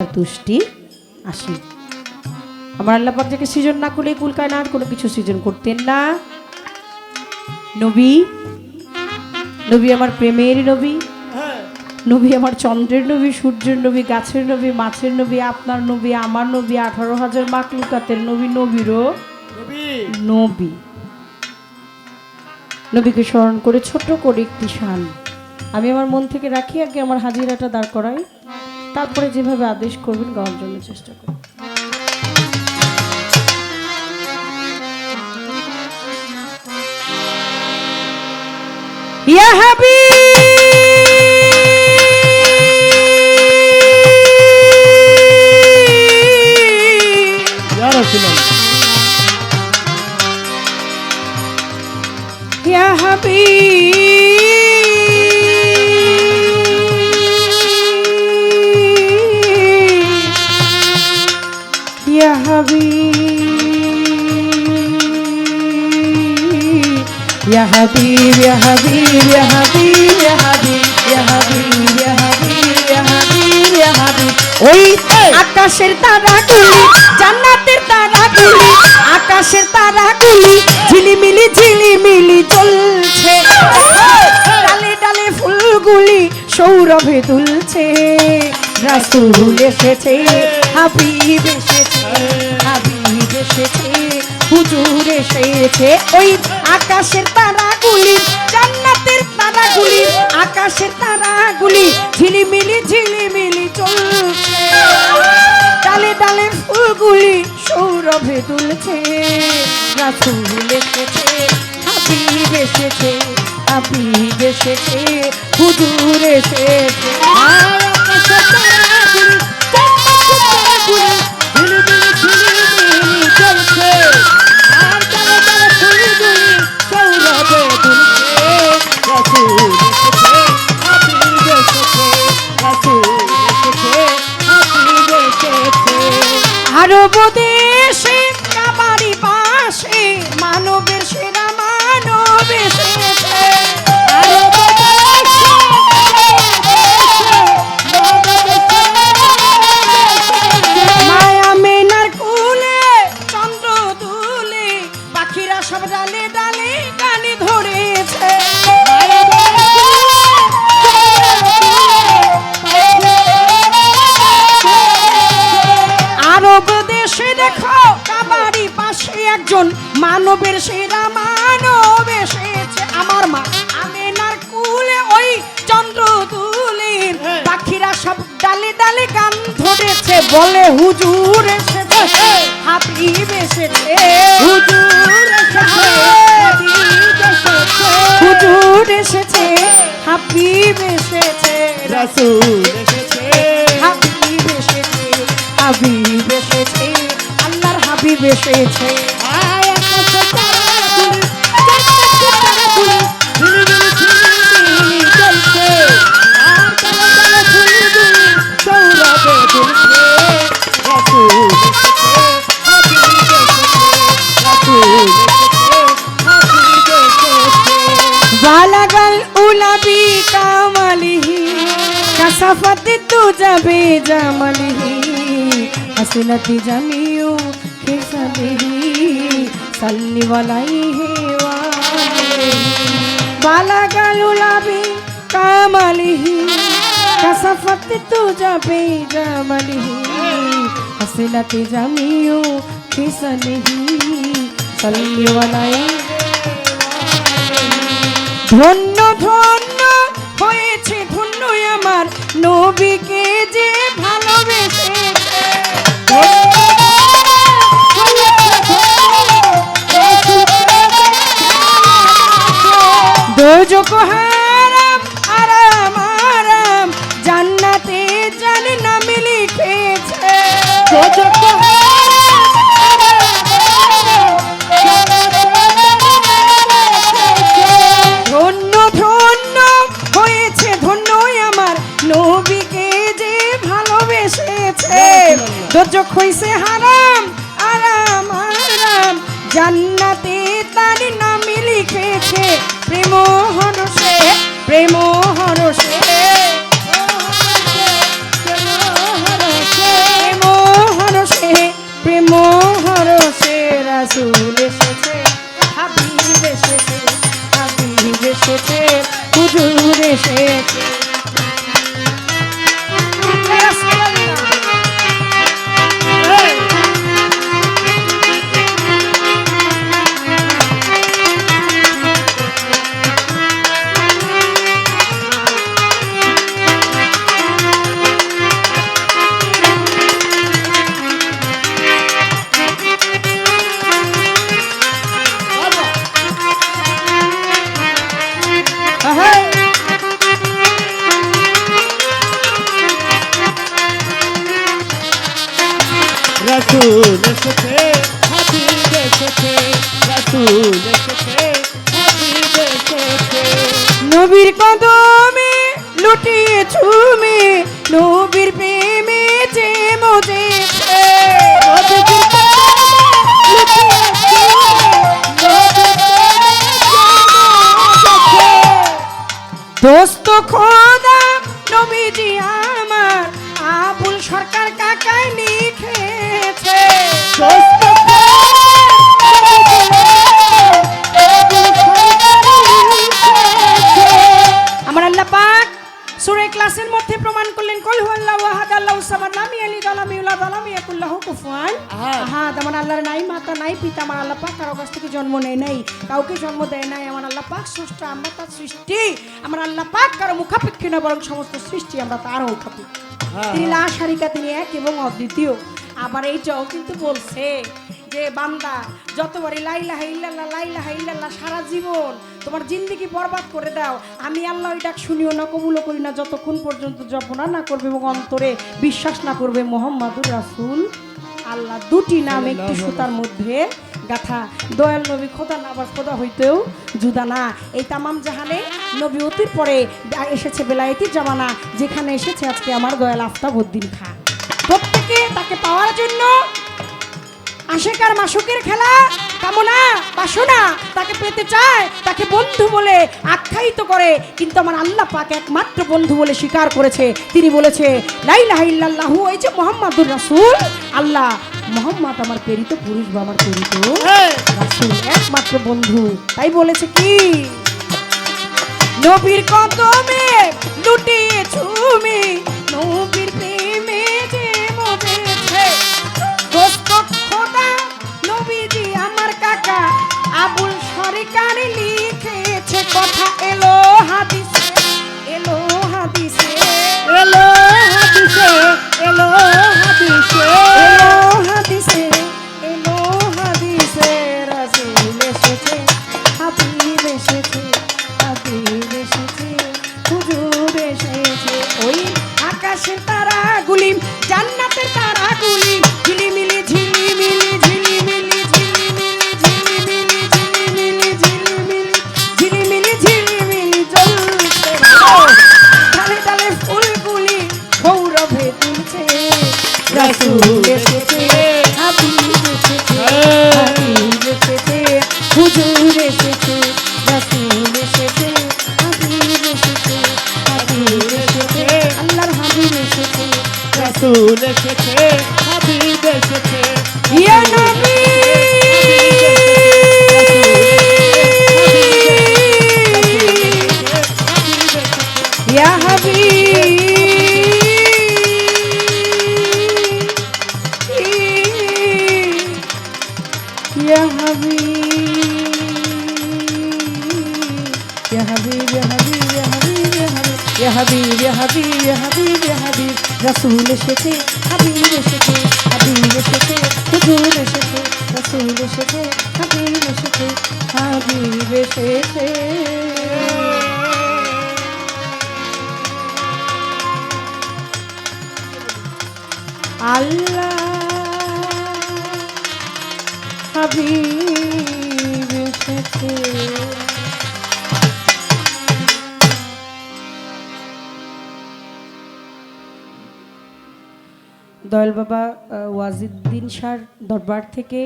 তুষ্টি আসে। আমার আল্লাহ পাক যাকে সৃজন না করলে কুলকায় না কোনো কিছু সৃজন করতেন না। নবী নবী আমার প্রেমের নবী। নবী আমার চন্দ্রের নবী সূর্যের নবী গাছের নবী মাছের নবী আপনার নবী আমার নবী আঠারো হাজার মাকলুকাতের নবী নবীরও নবী। নবীকে স্মরণ করে ছোট করে একটি শান। আমি আমার মন থেকে রাখি আগে আমার হাজিরাটা দাঁড় করাই। তারপরে যেভাবে আদেশ করবেন গাওয়ার জন্য চেষ্টা করুন Yeah, হাবিব! হাবিব ইয়া হাবিব ইয়া হাবিব ইয়া হাবিব ইয়া হাবিব ইয়া হাবিব আকাশের তারাগুলি, জান্নাতের তারাগুলি, আকাশের তারাগুলি ঝিলিমিলি ঝিলিমিলি চলছে। ডালে ডালে ফুলগুলি সৌরভে তুলছে রাসুল এসেছে, হাবিব এসেছে। এসেছে ওই আকাশের তারাগুলি জান্নাতের তারাগুলি আকাশের তারাগুলি ঝিলিমিলি ঝিলিমিলি চলছে। ডালে ডালে ফুলগুলি সৌরভে তুলছে রাসূল এসেছে হাবিব এসেছে হাবিব এসেছে হুজুর এসেছে। আকাশের তারাগুলি, একজন মানবের সেরা মানব এসেছে আমার মা। আমেনার কুলে ওই চন্দ্র তুলে পাখিরা সব ডালে ডালে গান ধরেছে বলে হুজুর এসেছে হাবিব এসেছে। হুজুর এসেছে। হুজুর এসেছে হাবিব এসেছে। রাসূল এসেছে। হাবিব এসেছে হাবিব এসেছে আল্লাহর হাবিব এসেছে। वालागल उलाबी कामलिही कसफत तुझा बेजमलिही हसनत जमीयू खिसबिही सल्ली वलाई हेवा वालागल उलाबी कामलिही عمله حسنت جميع حسنه صلي ধন্য ধন্য হয়েছে ধন্য আমার নবীকে যে ভালোবেসে দোজো কোহা সুযোগ হয়েছে হার রাসুল নবীর কদমে লুটিয়ে ছুমে নবীর প্রেমে যে মজে দোস্ত খোদা, নবীজি আমার, আবুল সরকার কাকাইনি সূরা ক্লাসের মধ্যে প্রমাণ করলেন কল হুয়াল্লাহু আহাদ আল্লাহু সামাদ লাম ইয়ালিদ ওয়া লাম ইউলাদ ওয়া লাম ইয়াকুল লাহু কুফুয়ান আহাদ। আমার আল্লাহর নাই মাতা নাই পিতা আমার আল্লাহ পাক কারও কাছ থেকে জন্ম নেয় নাই কাউকে জন্ম দেয় নাই। আমার আল্লাহ পাক স্রষ্টা আমরা তার সৃষ্টি। আমার আল্লাহ পাক কারও মুখাপেক্ষী না বরং সমস্ত সৃষ্টি আমরা তারও মুখাপেক্ষী। হ্যাঁ, তিনি লা শারিকা তিনি এক এবং অদ্বিতীয়। আবার এই এইটাও কিন্তু বলছে যে বান্দা যতবারই লাইলাহা ইল্লাল্লাহ লাইলাহা ইল্লাল্লাহ সারা জীবন তোমার জিন্দিগি বরবাদ করে দাও আমি আল্লাহ ওই ডাক শুনিও না কবুলও করি না যতক্ষণ পর্যন্ত জপনা না করবে এবং অন্তরে বিশ্বাস না করবে মোহাম্মদুর রাসূল আল্লাহ দুটি নাম একটি সুতার মধ্যে গাথা। দয়াল নবী খোদা না আবার খোদা হইতেও জুদা না। এই তামাম জাহানে নবী অতির পরে এসেছে বেলায়েতির জামানা যেখানে এসেছে আজকে আমার দয়াল আফতাবুদ্দিন খান প্রত্যেকে তাকে পাওয়ার জন্য আশেকার মাসুকের খেলা কামনা বাসনা তাকে পেতে চায় তাকে বন্ধু বলে আখ্যায়িত করে। কিন্তু আমার আল্লাহ পাক একমাত্র বন্ধু বলে স্বীকার করেছে। তিনি বলেছে লাইলাহা ইল্লাল্লাহু এই যে মোহাম্মদুর রাসূল। আল্লাহ মোহাম্মদ আমার প্রেরিত পুরুষ বা আমার প্রেরিত রাসূল একমাত্র বন্ধু। তাই বলেছে কি? নবীর কদমে লুটিয়ে ছুমি নবীর প্রেমে কারলি হুজুর এসেছে রাসূল এসেছে হাবিব এসেছে হাবিব এসেছে আল্লাহর হাবিব এসেছে রাসূল এসেছে হাবিব এসেছে ইয়া নবী ইয়া হাবিব হাবিব হাবিব, রাসূল এসেছে, হাবিব এসেছে হাবিব এসেছে, হুজুর এসেছে, রাসূল এসেছে, হাবিব এসেছে হাবিব এসেছে। আল্লাহ হাবিব এসেছে। দয়াল বাবা ওয়াজিদ্দিন শাহর দরবার থেকে